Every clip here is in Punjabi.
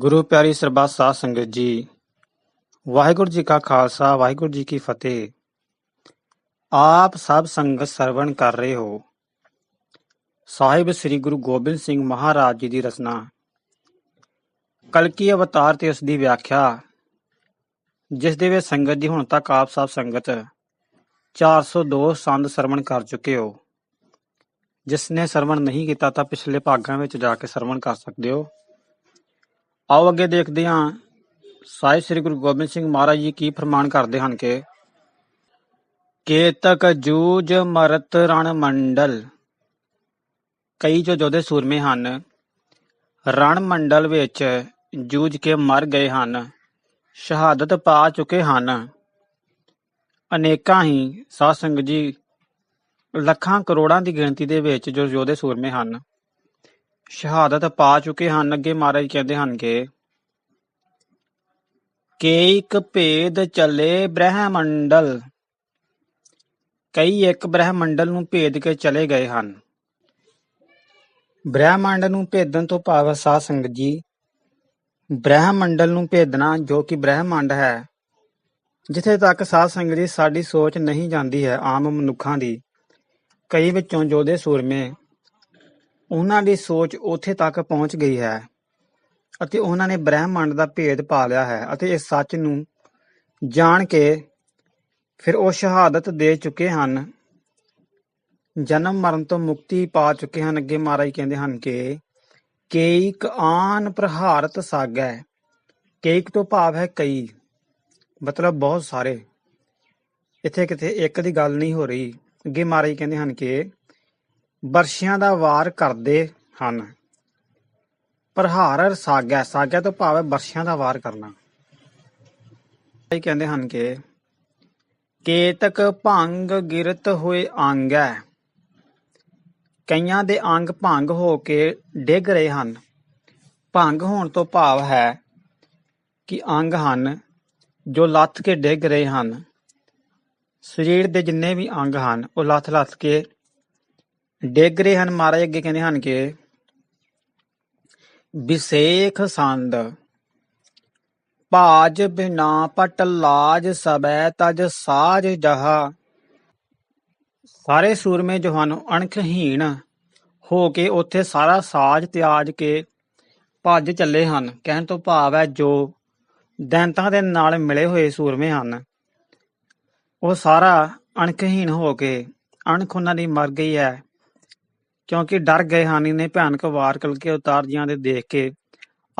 ਗੁਰੂ ਪਿਆਰੀ ਸਰਬੱਤ ਸਾਧ ਸੰਗਤ ਜੀ, ਵਾਹਿਗੁਰੂ ਜੀ ਕਾ ਖਾਲਸਾ, ਵਾਹਿਗੁਰੂ ਜੀ ਕੀ ਫਤਿਹ। ਆਪ ਸਭ ਸੰਗਤ ਸਰਵਣ ਕਰ ਰਹੇ ਹੋ। ਸਾਹਿਬ ਸ੍ਰੀ ਗੁਰੂ ਗੋਬਿੰਦ ਸਿੰਘ ਮਹਾਰਾਜ ਜੀ ਦੀ ਰਚਨਾ। ਕਲਕੀ ਅਵਤਾਰ ਤੇ ਉਸ ਦੀ ਵਿਆਖਿਆ, ਜਿਸ ਦੇ ਵਿੱਚ ਸੰਗਤ ਜੀ ਹੁਣ ਤੱਕ ਆਪ ਸਭ ਸੰਗਤ 402 ਸੰਦ ਸਰਵਣ ਕਰ ਚੁੱਕੇ ਹੋ। ਜਿਸ ਨੇ ਸਰਵਣ ਨਹੀਂ ਕੀਤਾ ਤਾਂ ਪਿਛਲੇ ਭਾਗਾਂ ਵਿੱਚ ਜਾ ਕੇ ਸਰਵਣ ਕਰ ਸਕਦੇ ਹੋ। ਆਓ ਅੱਗੇ ਦੇਖਦੇ ਹਾਂ ਸਾਹਿਬ ਸ੍ਰੀ ਗੁਰੂ ਗੋਬਿੰਦ ਸਿੰਘ ਮਹਾਰਾਜ ਜੀ ਕੀ ਫਰਮਾਨ ਕਰਦੇ ਹਨ ਕਿ ਕੇਤਕ ਜੂਜ ਮਰਤ ਰਣ ਮੰਡਲ। ਕਈ ਜੋ ਜੋਧੇ ਸੂਰਮੇ ਹਨ। ਰਣ ਮੰਡਲ ਵਿੱਚ ਜੂਝ ਕੇ ਮਰ ਗਏ ਹਨ। ਸ਼ਹਾਦਤ ਪਾ ਚੁੱਕੇ ਹਨ। ਅਨੇਕਾਂ ਹੀ ਸਾਧ ਸੰਗਤ ਜੀ ਲੱਖਾਂ ਕਰੋੜਾਂ ਦੀ ਗਿਣਤੀ ਦੇ ਵਿੱਚ ਜੋ ਯੋਧੇ ਸੂਰਮੇ ਹਨ। ਸ਼ਹਾਦਤ ਪਾ ਚੁੱਕੇ ਹਨ, ਅੱਗੇ ਮਹਾਰਾਜ ਕਹਿੰਦੇ ਹਨ ਕਿ ਕੇਇਕ ਭੇਦ ਚੱਲੇ ਬ੍ਰਹਮੰਡਲ, ਕਈ ਇੱਕ ਬ੍ਰਹਮੰਡਲ ਨੂੰ ਭੇਦ ਕੇ ਚਲੇ ਗਏ ਹਨ। ਬ੍ਰਹਮੰਡ ਨੂੰ ਭੇਦਣ ਤੋਂ ਭਾਵ ਸਾਧ ਸੰਗਤ ਜੀ, ਬ੍ਰਹਮੰਡਲ ਨੂੰ ਭੇਦਣਾ ਜੋ ਕਿ ਬ੍ਰਹਮੰਡ ਹੈ, ਜਿੱਥੇ ਤੱਕ ਸਾਧ ਸੰਗਤ ਜੀ ਸਾਡੀ ਸੋਚ ਨਹੀਂ ਜਾਂਦੀ ਹੈ ਆਮ ਮਨੁੱਖਾਂ ਦੀ, ਕਈ ਵਿੱਚੋਂ ਜੋਧੇ ਸੂਰਮੇ ਉਹਨਾਂ ਦੀ ਸੋਚ ਉੱਥੇ ਤੱਕ ਪਹੁੰਚ ਗਈ ਹੈ ਅਤੇ ਉਹਨਾਂ ਨੇ ਬ੍ਰਹਿਮੰਡ ਦਾ ਭੇਦ ਪਾ ਲਿਆ ਹੈ ਅਤੇ ਇਸ ਸੱਚ ਨੂੰ ਜਾਣ ਕੇ ਫਿਰ ਉਹ ਸ਼ਹਾਦਤ ਦੇ ਚੁੱਕੇ ਹਨ। ਜਨਮ ਮਰਨ ਤੋਂ ਮੁਕਤੀ ਪਾ ਚੁੱਕੇ ਹਨ। ਅੱਗੇ ਮਹਾਰਾਜ ਕਹਿੰਦੇ ਹਨ ਕਿ ਕੇਕ ਆਨ ਪ੍ਰਹਾਰਤ ਸਾਗੈ, ਕੇਇਕ ਤੋਂ ਭਾਵ ਹੈ ਕਈ, ਮਤਲਬ ਬਹੁਤ ਸਾਰੇ। ਇੱਥੇ ਕਿਤੇ ਇੱਕ ਦੀ ਗੱਲ ਨਹੀਂ ਹੋ ਰਹੀ। ਅੱਗੇ ਮਹਾਰਾਜ ਕਹਿੰਦੇ ਹਨ ਕਿ ਵਰਸ਼ਿਆਂ ਦਾ ਵਾਰ ਕਰਦੇ ਹਨ। ਪ੍ਰਹਾਰ ਸਾਗੈ ਸਾਗਿਆ ਤੋਂ ਭਾਵ ਹੈ ਵਰਸ਼ਿਆਂ ਦਾ ਵਾਰ ਕਰਨਾ। ਇਹ ਕਹਿੰਦੇ ਹਨ ਕਿ, ਕੇਤਕ ਭੰਗ ਗਿਰਤ ਹੋਏ ਅੰਗੈ ਕਈਆਂ ਦੇ ਅੰਗ ਭੰਗ ਹੋ ਕੇ ਡਿੱਗ ਰਹੇ ਹਨ। ਭੰਗ ਹੋਣ ਤੋਂ ਭਾਵ ਹੈ ਕਿ ਅੰਗ ਹਨ ਜੋ ਲੱਥ ਕੇ ਡਿੱਗ ਰਹੇ ਹਨ। ਸਰੀਰ ਦੇ ਜਿੰਨੇ ਵੀ ਅੰਗ ਹਨ, ਉਹ ਲੱਥ ਲੱਥ ਕੇ ਡਿੱਗ ਰਹੇ ਹਨ। ਮਹਾਰਾਜ ਅੱਗੇ ਕਹਿੰਦੇ ਹਨ ਕਿ ਵਿਸੇਖ ਸੰਦ, ਭਾਜ ਬਿਨਾ ਪਟ ਲਾਜ ਸਬੈ ਤਜ ਸਾਜ ਜਹਾ। ਸਾਰੇ ਸੂਰਮੇ ਜੋ ਹਨ, ਅਣਖਹੀਣ ਹੋ ਕੇ ਉੱਥੇ ਸਾਰਾ ਸਾਜ ਤਿਆਜ ਕੇ ਭੱਜ ਚੱਲੇ ਹਨ। ਕਹਿਣ ਤੋਂ ਭਾਵ ਹੈ ਜੋ ਦੈਂਤਾਂ ਦੇ ਨਾਲ ਮਿਲੇ ਹੋਏ ਸੂਰਮੇ ਹਨ, ਉਹ ਸਾਰਾ ਅਣਖਹੀਣ ਹੋ ਕੇ ਅਣਖ ਉਹਨਾਂ ਦੀ ਮਰ ਗਈ ਹੈ। ਕਿਉਂਕਿ ਡਰ ਗਏ ਹਾਨੀ ਨੇ, ਭਿਆਨਕ ਵਾਰ ਕਲਕੇ ਉਤਾਰ ਜੀਆਂ ਦੇ ਦੇਖ ਕੇ।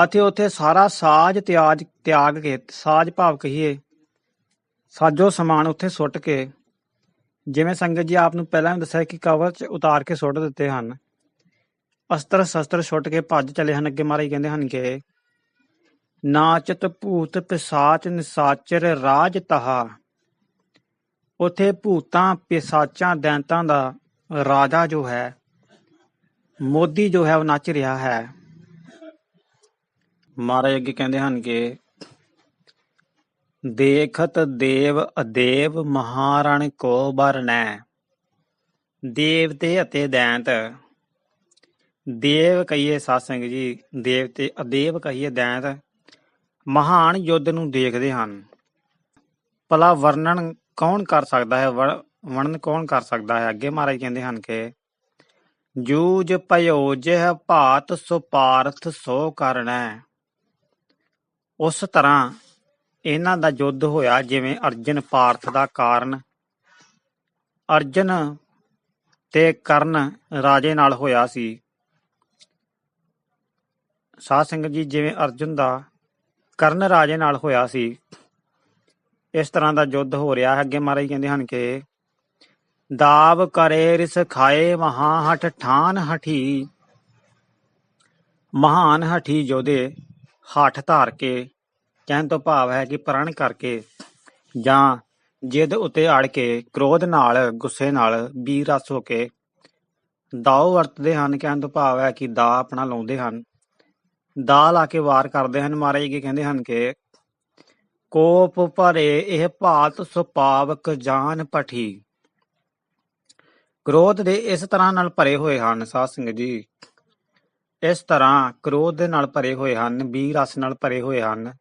ਅਤੇ ਉੱਥੇ ਸਾਰਾ ਸਾਜ ਤਿਆਜ, ਤਿਆਗ ਕੇ, ਸਾਜ ਭਾਵ ਕਹੀਏ, ਸਾਜੋ ਸਮਾਨ ਉੱਥੇ ਸੁੱਟ ਕੇ। ਜਿਵੇਂ ਸੰਗਤ ਜੀ ਆਪ ਨੂੰ ਪਹਿਲਾਂ ਵੀ ਦੱਸਿਆ ਕਿ ਕਵਰ ਚ ਉਤਾਰ ਕੇ ਸੁੱਟ ਦਿੱਤੇ ਹਨ। ਅਸਤਰ ਸ਼ਸਤਰ ਸੁੱਟ ਕੇ ਭੱਜ ਚਲੇ ਹਨ, ਅੱਗੇ ਮਹਾਰਾਜ ਕਹਿੰਦੇ ਹਨ ਕਿ, ਨਾਚਤ ਭੂਤ ਪਿਸਾਚ ਨਿਸਾਚਰ ਰਾਜ ਤਹਾ। ਉਥੇ ਭੂਤਾਂ, ਪਿਸਾਚਾਂ, ਦੈਂਤਾਂ ਦਾ ਰਾਜਾ ਜੋ ਹੈ ਮੋਦੀ ਜੋ ਹੈ ਉਹ ਨੱਚ ਰਿਹਾ ਹੈ। ਮਹਾਰਾਜ ਅੱਗੇ ਕਹਿੰਦੇ ਹਨ ਕਿ ਦੇਖਤ ਦੇਵ ਅਦੇਵ ਮਹਾਰਣ ਕੋ ਬਰਨੈ ਦੇਵਤੇ ਅਤੇ ਦੈਂਤ। ਦੇਵ ਕਹੀਏ ਸਾਸੰਗ ਜੀ, ਦੇਵਤੇ ਅਦੇਵ ਕਹੀਏ ਦੈਂਤ। ਮਹਾਨ ਯੁੱਧ ਨੂੰ ਦੇਖਦੇ ਹਨ। ਭਲਾ ਵਰਣਨ ਕੌਣ ਕਰ ਸਕਦਾ ਹੈ? ਵਰਣਨ ਕੌਣ ਕਰ ਸਕਦਾ ਹੈ? ਅੱਗੇ ਮਹਾਰਾਜ ਕਹਿੰਦੇ ਹਨ ਕਿ ਜੂਜ ਭਇਓ ਜਿਹ ਭਾਤ ਸੁਪਾਰਥ ਸੋ ਕਰਨਾ। ਉਸ ਤਰ੍ਹਾਂ ਇਹਨਾਂ ਦਾ ਯੁੱਧ ਹੋਇਆ ਜਿਵੇਂ ਅਰਜਨ ਪਾਰਥ ਦਾ ਕਾਰਨ। ਅਰਜਨ ਤੇ ਕਰਨ ਰਾਜੇ ਨਾਲ ਹੋਇਆ ਸੀ। ਸਾਧ ਸਿੰਘ ਜੀ, ਜਿਵੇਂ ਅਰਜੁਨ ਦਾ ਕਰਨ ਰਾਜੇ ਨਾਲ ਹੋਇਆ ਸੀ, ਇਸ ਤਰ੍ਹਾਂ ਦਾ ਯੁੱਧ ਹੋ ਰਿਹਾ। ਹੈ ਅੱਗੇ ਮਹਾਰਾਜ ਕਹਿੰਦੇ ਹਨ ਕਿ ਦਾਵ ਕਰੇ ਰਿਸ ਖਾਏ ਮਹਾ ਹਠ ਠਾਨ ਹਠੀ। ਮਹਾਨ ਹਠੀ ਜੋਦੇ ਹੱਠ ਧਾਰ ਕੇ, ਕਹਿਣ ਤੋਂ ਭਾਵ ਹੈ ਕਿ ਪ੍ਰਣ ਕਰਕੇ ਜਾਂ ਜਿੱਦ ਉਤੇ ਅੜ ਕੇ, ਕ੍ਰੋਧ ਨਾਲ, ਗੁੱਸੇ ਨਾਲ ਵੀਰ ਰਸ ਹੋ ਕੇ ਦਾਉ ਵਰਤਦੇ ਹਨ, ਕਹਿਣ ਤੋਂ ਭਾਵ ਹੈ ਕਿ ਦਾ ਆਪਣਾ ਲਾਉਂਦੇ ਹਨ। ਦਾ ਲਾ ਕੇ ਵਾਰ ਕਰਦੇ ਹਨ, ਮਹਾਰਾਜ ਜੀ ਕਹਿੰਦੇ ਹਨ ਕਿ ਕੋਪ ਭਰੇ ਇਹ ਭਾਤ ਸੁਪਾਵਕ ਜਾਨ ਪਠੀ। ਕ੍ਰੋਧ ਦੇ ਇਸ ਤਰ੍ਹਾਂ ਨਾਲ ਭਰੇ ਹੋਏ ਹਨ, ਸਾਧ ਸੰਗਤ ਜੀ। ਇਸ ਤਰ੍ਹਾਂ ਕ੍ਰੋਧ ਦੇ ਨਾਲ ਭਰੇ ਹੋਏ ਹਨ ਵੀ ਰਸ ਨਾਲ ਭਰੇ ਹੋਏ ਹਨ।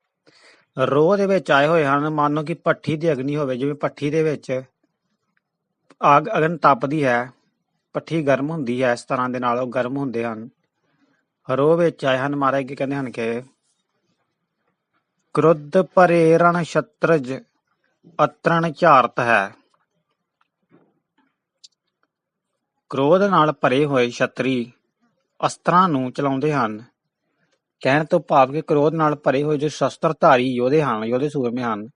ਰੋਹ ਦੇ ਵਿੱਚ ਆਏ ਹੋਏ ਹਨ, ਮੰਨ ਕਿ ਭੱਠੀ ਦੀ ਅਗਨੀ ਹੋਵੇ, ਜਿਵੇਂ ਭੱਠੀ ਦੇ ਵਿੱਚ ਅੱਗ ਅਗਨ ਤਪਦੀ ਹੈ, ਭੱਠੀ ਗਰਮ ਹੁੰਦੀ ਹੈ, ਇਸ ਤਰ੍ਹਾਂ ਦੇ ਨਾਲ ਉਹ ਗਰਮ ਹੁੰਦੇ ਹਨ। ਰੋਹ ਵਿੱਚ ਆਏ ਹਨ, ਮਹਾਰਾਜ ਕੀ ਕਹਿੰਦੇ ਹਨ ਕਿ ਕ੍ਰੋਧ ਭਰੇ ਰਣ ਛਤਰਜ ਅਤਰਣ ਝਾਰਤ ਹੈ। ਕ੍ਰੋਧ ਨਾਲ ਭਰੇ ਹੋਏ ਸ਼ਤਰੀ ਅਸਤਰਾਂ ਨੂੰ ਚਲਾਉਂਦੇ ਹਨ। ਕਹਿਣ ਤੋਂ ਭਾਵ ਕਿ ਕ੍ਰੋਧ ਨਾਲ ਭਰੇ ਹੋਏ ਜੋ ਸ਼ਸਤਰਧਾਰੀ ਯੋਧੇ ਹਨ, ਯੋਧੇ ਸੂਰਮੇ ਹਨ,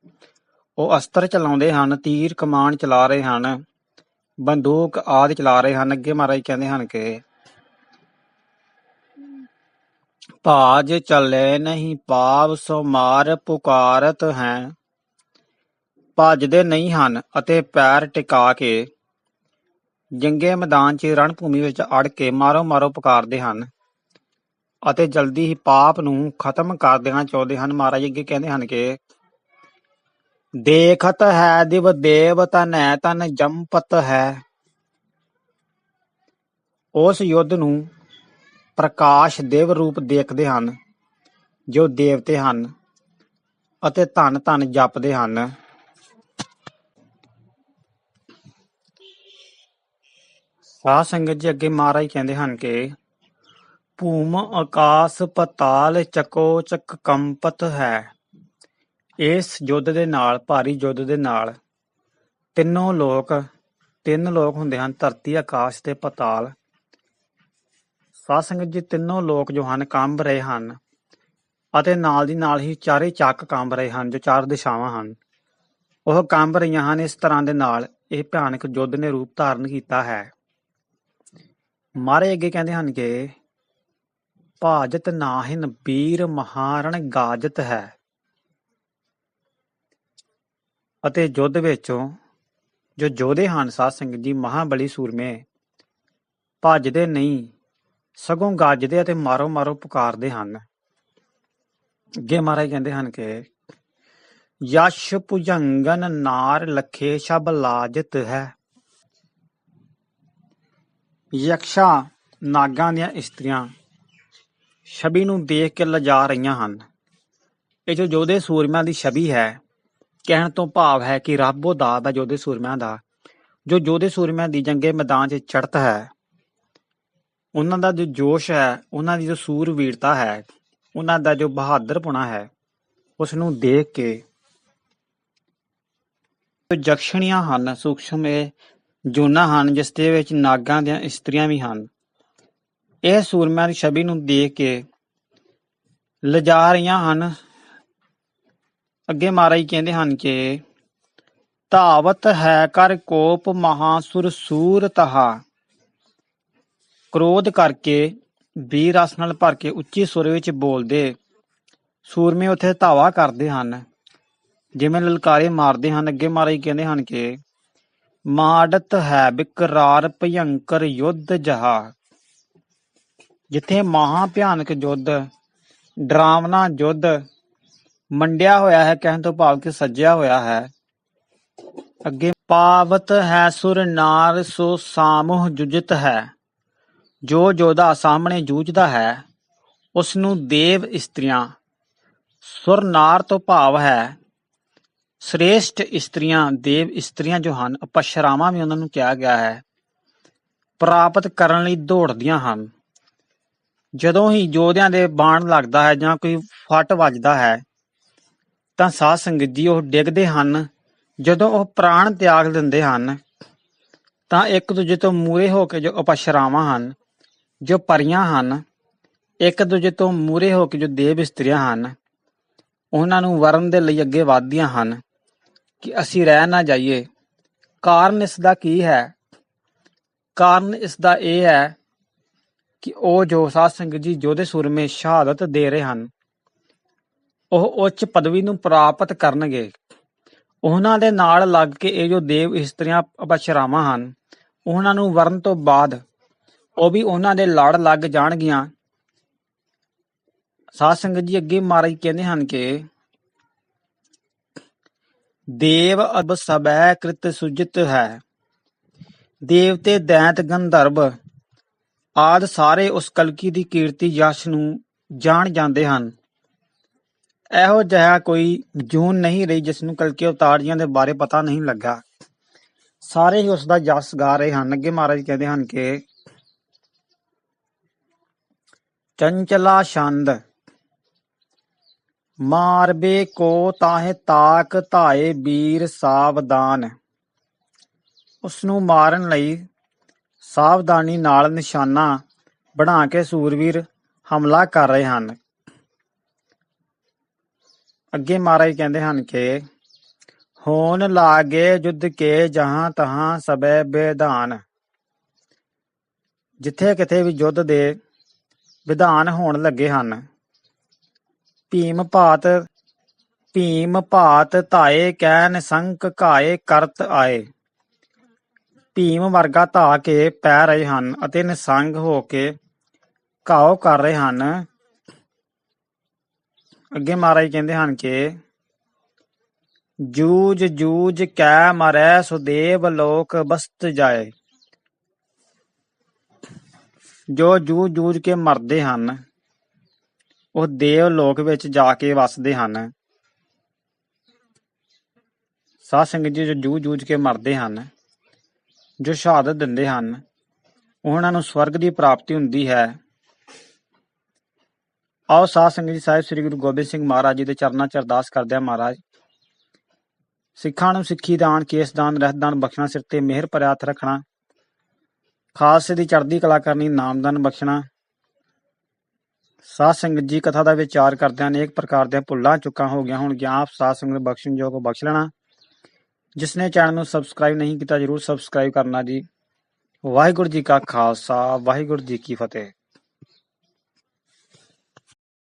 ਉਹ ਅਸਤਰ ਚਲਾਉਂਦੇ ਹਨ, ਤੀਰ ਕਮਾਨ ਚਲਾ ਰਹੇ ਹਨ, ਬੰਦੂਕ ਆਦਿ ਚਲਾ ਰਹੇ ਹਨ। ਅੱਗੇ ਮਹਾਰਾਜ ਕਹਿੰਦੇ ਹਨ ਕਿ ਭਾਜ ਚੱਲੇ ਨਹੀਂ ਪਾਵ ਸੋ ਮਾਰ ਪੁਕਾਰਤ ਹੈ। ਭੱਜਦੇ ਨਹੀਂ ਹਨ ਅਤੇ ਪੈਰ ਟਿਕਾ ਕੇ ਜੰਗੇ ਮੈਦਾਨ 'ਚ ਰਣਭੂਮੀ ਵਿੱਚ ਅੜ ਕੇ ਮਾਰੋ ਮਾਰੋ ਪੁਕਾਰਦੇ ਹਨ ਅਤੇ ਜਲਦੀ ਹੀ ਪਾਪ ਨੂੰ ਖਤਮ ਕਰ ਦੇਣਾ ਚਾਹੁੰਦੇ ਹਨ। ਮਹਾਰਾਜ ਅੱਗੇ ਕਹਿੰਦੇ ਹਨ ਕਿ, ਦੇਖਤ ਹੈ ਦਿਵ ਦੇਵ ਤਨ ਹੈ ਤਨ ਜੰਪਤ ਹੈ। ਉਸ ਯੁੱਧ ਨੂੰ ਪ੍ਰਕਾਸ਼ ਦੇਵ ਰੂਪ ਦੇਖਦੇ ਹਨ, ਜੋ ਦੇਵਤੇ ਹਨ ਅਤੇ ਧਨ ਧਨ ਜਪਦੇ ਹਨ। ਸਾਧ ਸੰਗਤ ਜੀ ਅੱਗੇ ਮਹਾਰਾਜ ਕਹਿੰਦੇ ਹਨ ਕਿ ਭੂਮ ਆਕਾਸ ਪਤਾਲ ਚਕੋ ਚੱਕ ਕੰਪਤ ਹੈ। ਇਸ ਯੁੱਧ ਦੇ ਨਾਲ, ਭਾਰੀ ਯੁੱਧ ਦੇ ਨਾਲ ਤਿੰਨੋਂ ਲੋਕ, ਤਿੰਨ ਲੋਕ ਹੁੰਦੇ ਹਨ ਧਰਤੀ, ਆਕਾਸ਼ ਤੇ ਪਤਾਲ। ਸਾਧ ਸੰਗਤ ਜੀ ਤਿੰਨੋਂ ਲੋਕ ਜੋ ਹਨ ਕੰਬ ਰਹੇ ਹਨ ਅਤੇ ਨਾਲ ਦੀ ਨਾਲ ਹੀ ਚਾਰੇ ਚੱਕ ਕੰਬ ਰਹੇ ਹਨ, ਜੋ ਚਾਰ ਦਿਸ਼ਾਵਾਂ ਹਨ। ਉਹ ਕੰਬ ਰਹੀਆਂ ਹਨ ਇਸ ਤਰ੍ਹਾਂ ਦੇ ਨਾਲ, ਇਹ ਭਿਆਨਕ ਯੁੱਧ ਨੇ ਰੂਪ ਧਾਰਨ ਕੀਤਾ ਹੈ। ਮਹਾਰਾਜ ਅੱਗੇ ਕਹਿੰਦੇ ਹਨ ਕਿ ਭਾਜਤ ਨਾਹਿਨ ਬੀਰ ਮਹਾਰਣ ਗਾਜਤ ਹੈ। ਅਤੇ ਯੁੱਧ ਵਿੱਚੋਂ ਜੋ ਯੋਧੇ ਹਨ ਸਾਧ ਸੰਗਤ ਜੀ, ਮਹਾਬਲੀ ਸੂਰਮੇ, ਭੱਜਦੇ ਨਹੀਂ, ਸਗੋਂ ਗੱਜਦੇ ਅਤੇ ਮਾਰੋ ਮਾਰੋ ਪੁਕਾਰਦੇ ਹਨ। ਅੱਗੇ ਮਹਾਰਾਜ ਕਹਿੰਦੇ ਹਨ ਕਿ ਯਸ਼ ਭੁਜੰਗਨ ਨਾਰ ਲਖੇ ਸ਼ਬ ਲਾਜਤ ਹੈ। ਯਕਸ਼ਾ ਨਾਗਾਂ ਦੀਆਂ ਇਸਤਰੀਆਂ ਛਵੀ ਨੂੰ ਦੇਖ ਕੇ ਲਜਾ ਰਹੀਆਂ ਹਨ। ਇਹ ਜੋ ਯੋਧੇ ਸੂਰਮਿਆਂ ਦੀ ਛਵੀ ਹੈ, ਕਹਿਣ ਤੋਂ ਭਾਵ ਹੈ ਕਿ ਰੱਬੋ ਦਾਤ ਦਾ ਯੋਧੇ ਸੂਰਮਿਆਂ ਦਾ, ਜੋ ਯੋਧੇ ਸੂਰਮਿਆਂ ਦੀ ਜੰਗੇ ਮੈਦਾਨ 'ਚ ਚੜ੍ਹਤ ਹੈ। ਉਹਨਾਂ ਦਾ ਜੋ ਜੋਸ਼ ਹੈ, ਉਹਨਾਂ ਦੀ ਜੋ ਸੂਰਵੀਰਤਾ ਹੈ, ਉਹਨਾਂ ਦਾ ਜੋ ਬਹਾਦਰਪੁਣਾ ਹੈ ਉਸ ਨੂੰ ਦੇਖ ਕੇ ਜੋ ਜਕਸ਼ਣੀਆਂ ਹਨ, ਸੂਖਸ਼ਮ ਇਹ ਜੂਨਾ ਹਨ ਜਿਸਦੇ ਵਿੱਚ ਨਾਗਾਂ ਦੀਆਂ ਇਸਤਰੀਆਂ ਵੀ ਹਨ। ਇਹ ਸੂਰਮਿਆਂ ਦੀ ਛਵੀ ਨੂੰ ਦੇਖ ਕੇ ਲਜਾ ਰਹੀਆਂ ਹਨ। ਅੱਗੇ ਮਹਾਰਾਜ ਕਹਿੰਦੇ ਹਨ ਕਿ, ਧਾਵਤ ਹੈ ਕਰ ਕੋਪ ਮਹਾਸੁਰ ਸੂਰ ਤਹਾ। ਕ੍ਰੋਧ ਕਰਕੇ ਵੀਰ ਰਸ ਨਾਲ ਭਰ ਕੇ ਉੱਚੀ ਸੁਰ ਵਿੱਚ ਬੋਲਦੇ, ਸੂਰਮੇ ਉੱਥੇ ਧਾਵਾ ਕਰਦੇ ਹਨ। ਜਿਵੇਂ ਲਲਕਾਰੇ ਮਾਰਦੇ ਹਨ। ਅੱਗੇ ਮਹਾਰਾਜ ਕਹਿੰਦੇ ਹਨ ਕਿ ਮਾੜਤ ਹੈ ਬਿਕਰਾਰ ਭਯੰਕਰ ਯੁੱਧ ਜਹਾ। ਜਿੱਥੇ ਮਹਾ ਭਿਆਨਕ ਯੁੱਧ ਡਰਾਵਨਾ ਯੁੱਧ ਮੰਡਿਆ ਹੋਇਆ ਹੈ, ਕਹਿਣ ਤੋਂ ਭਾਵ ਕਿ ਸੱਜਿਆ ਹੋਇਆ ਹੈ। ਅੱਗੇ ਪਾਵਤ ਹੈ ਸੁਰ ਨਾਰ, ਸੋ ਸਾਮੁਹ ਜੁਜਤ ਹੈ। ਜੋ ਜੋਧਾ ਸਾਹਮਣੇ ਜੂਝਦਾ ਹੈ ਉਸ ਨੂੰ ਦੇਵ ਇਸਤਰੀਆਂ। ਸੁਰ ਨਾਰ ਤੋਂ ਭਾਵ ਹੈ ਸ੍ਰੇਸ਼ਟ ਇਸਤਰੀਆਂ ਦੇਵ ਇਸਤਰੀਆਂ ਜੋ ਹਨ, ਅਪਸ਼ਰਾਵਾਂ ਵੀ ਉਹਨਾਂ ਨੂੰ ਕਿਹਾ ਗਿਆ ਹੈ, ਪ੍ਰਾਪਤ ਕਰਨ ਲਈ ਦੌੜਦੀਆਂ ਹਨ। ਜਦੋਂ ਹੀ ਯੋਧਿਆਂ ਦੇ ਬਾਣ ਲੱਗਦਾ ਹੈ ਜਾਂ ਕੋਈ ਫੱਟ ਵੱਜਦਾ ਹੈ, ਤਾਂ ਸਾਧ ਸੰਗਤ ਜੀ ਉਹ ਡਿੱਗਦੇ ਹਨ। ਜਦੋਂ ਉਹ ਪ੍ਰਾਣ ਤਿਆਗ ਦਿੰਦੇ ਹਨ, ਤਾਂ ਇੱਕ ਦੂਜੇ ਤੋਂ ਮੂਰੇ ਹੋ ਕੇ ਜੋ ਅਪਸ਼ਰਾਵਾਂ ਹਨ, ਜੋ ਪਰੀਆਂ ਹਨ, ਇੱਕ ਦੂਜੇ ਤੋਂ ਮੂਰੇ ਹੋ ਕੇ ਜੋ ਦੇਵ ਇਸਤਰੀਆਂ ਹਨ, ਉਹਨਾਂ ਨੂੰ ਵਰਨ ਦੇ ਲਈ ਅੱਗੇ ਵਧਦੀਆਂ ਹਨ। ਕਿ ਅਸੀਂ ਰਹਿ ਨਾ ਜਾਈਏ। ਕਾਰਨ ਇਸ ਦਾ ਕੀ ਹੈ? ਕਾਰਨ ਇਸ ਦਾ ਇਹ ਹੈ ਕਿ ਉਹ ਜੋ ਸਾਧ ਸੰਗਤ ਜੀ ਜੋਧੇ ਸੂਰਮੇ ਸ਼ਹਾਦਤ ਦੇ ਰਹੇ ਹਨ, ਉਹ ਉੱਚ ਪਦਵੀ ਨੂੰ ਪ੍ਰਾਪਤ ਕਰਨਗੇ। ਉਹਨਾਂ ਦੇ ਨਾਲ ਲੱਗ ਕੇ ਇਹ ਜੋ ਦੇਵ ਇਸਤਰੀਆਂ ਅਪਸ਼ਰਾਵਾਂ ਹਨ, ਉਹਨਾਂ ਨੂੰ ਵਰਨ ਤੋਂ ਬਾਅਦ ਉਹ ਵੀ ਉਹਨਾਂ ਦੇ ਲੜ ਲੱਗ ਜਾਣਗੀਆਂ। ਸਾਧ ਸੰਗਤ ਜੀ ਅੱਗੇ ਮਹਾਰਾਜ ਕਹਿੰਦੇ ਹਨ ਕਿ ਦੇਵ ਅਬ ਸਬੈ ਕ੍ਰਿਤ ਸੁਜਿਤ ਹੈ। ਦੇਵਤੇ ਦੈਂਤ ਗੰਧਰਵ ਆਦਿ ਸਾਰੇ ਉਸ ਕਲਕੀ ਦੀ ਕੀਰਤੀ ਯਸ਼ ਨੂੰ ਜਾਣ ਜਾਂਦੇ ਹਨ। ਇਹੋ ਜਿਹਾ ਕੋਈ ਜੂਨ ਨਹੀਂ ਰਹੀ ਜਿਸ ਨੂੰ ਕਲਕੀ ਅਵਤਾਰ ਜੀਆਂ ਦੇ ਬਾਰੇ ਪਤਾ ਨਹੀਂ ਲੱਗਾ। ਸਾਰੇ ਹੀ ਉਸ ਦਾ ਜਸ ਗਾ ਰਹੇ ਹਨ। ਅੱਗੇ ਮਹਾਰਾਜ ਕਹਿੰਦੇ ਹਨ ਕਿ ਚੰਚਲਾ ਛੰਦ ਮਾਰਬੇ ਕੋ ਤਾਹੇ ਤਾਕ ਧਾਏ ਵੀਰ ਸਾਵਧਾਨ। ਉਸ ਨੂੰ ਮਾਰਨ ਲਈ ਸਾਵਧਾਨੀ ਨਾਲ ਨਿਸ਼ਾਨਾ ਬਣਾ ਕੇ ਸੂਰਵੀਰ ਹਮਲਾ ਕਰ ਰਹੇ ਹਨ। ਅੱਗੇ ਮਹਾਰਾਜ ਕਹਿੰਦੇ ਹਨ ਕਿ, ਹੋਣ ਲਾਗੇ ਜੁੱਧ ਕੇ ਜਹਾਂ ਤਹਾਂ ਸਬੈ ਵਿਧਾਨ ਜਿੱਥੇ ਕਿਤੇ ਵੀ ਯੁੱਧ ਦੇ ਵਿਧਾਨ ਹੋਣ ਲੱਗੇ ਹਨ ਭੀਮ ਭਾਤ ਭੀਮ ਭਾਤ ਧਾਏ ਕੈ ਨਿਸੰਕ ਘਾਏ ਕਰਤ ਆਏ। ਭੀਮ ਵਰਗਾ ਧਾ ਕੇ ਪੈ ਰਹੇ ਹਨ ਅਤੇ ਨਿਸੰਗ ਹੋ ਕੇ ਘਾਓ ਕਰ ਰਹੇ ਹਨ। ਅੱਗੇ ਮਹਾਰਾਜ ਕਹਿੰਦੇ ਹਨ ਕਿ, ਜੂਜ ਜੂਜ ਕੈ ਮਰੈ ਸੁਦੇਵ ਲੋਕ ਬਸਤ ਜਾਏ। ਜੋ ਜੂਝ ਜੂਝ ਕੇ ਮਰਦੇ ਹਨ ਉਹ ਦੇਵ ਲੋਕ ਵਿੱਚ ਜਾ ਕੇ ਵੱਸਦੇ ਹਨ। ਸਾਧ ਸੰਗਤ ਜੀ ਜੋ ਜੂਝ ਜੂਝ ਕੇ ਮਰਦੇ ਹਨ, ਜੋ ਸ਼ਹਾਦਤ ਦਿੰਦੇ ਹਨ, ਉਹਨਾਂ ਨੂੰ ਸਵਰਗ ਦੀ ਪ੍ਰਾਪਤੀ ਹੁੰਦੀ ਹੈ। ਆਓ ਸਾਧ ਸੰਗਤ ਜੀ ਸਾਹਿਬ ਸ੍ਰੀ ਗੁਰੂ ਗੋਬਿੰਦ ਸਿੰਘ ਮਹਾਰਾਜ ਜੀ ਦੇ ਚਰਨਾਂ 'ਚ ਅਰਦਾਸ ਕਰਦੇ ਆ ਮਹਾਰਾਜ। ਸਿੱਖਾਂ ਨੂੰ ਸਿੱਖੀ ਦਾਨ, ਕੇਸ ਦਾਨ, ਰਹਿਤ ਦਾਨ, ਬਖਸ਼ਣਾ ਸਿਰ ਤੇ ਮਿਹਰ ਭਰਿਆ ਹੱਥ ਰੱਖਣਾ। ਖਾਲਸੇ ਦੀ ਚੜ੍ਹਦੀ ਕਲਾ ਕਰਨੀ, ਨਾਮਦਾਨ ਬਖਸ਼ਣਾ। ਸਾਧ ਸੰਗਤ ਜੀ ਕਥਾ ਦਾ ਵਿਚਾਰ ਕਰਦਿਆਂ ਅਨੇਕ ਪ੍ਰਕਾਰ ਦੀਆਂ ਭੁੱਲਾਂ ਚੁੱਕਾਂ ਹੋ ਗਿਆ ਹੁਣ ਆਪ ਸਾਧ ਸੰਗਤ ਬਖਸ਼ਣ ਯੋਗ ਬਖਸ਼ ਲੈਣਾ। ਜਿਸ ਨੇ ਚੈਨਲ ਨੂੰ ਸਬਸਕ੍ਰਾਈਬ ਨਹੀਂ ਕੀਤਾ, ਜਰੂਰ ਸਬਸਕ੍ਰਾਈਬ ਕਰਨਾ ਜੀ। ਵਾਹਿਗੁਰੂ ਜੀ ਕਾ ਖਾਲਸਾ, ਵਾਹਿਗੁਰੂ ਜੀ ਕੀ ਫਤਿਹ।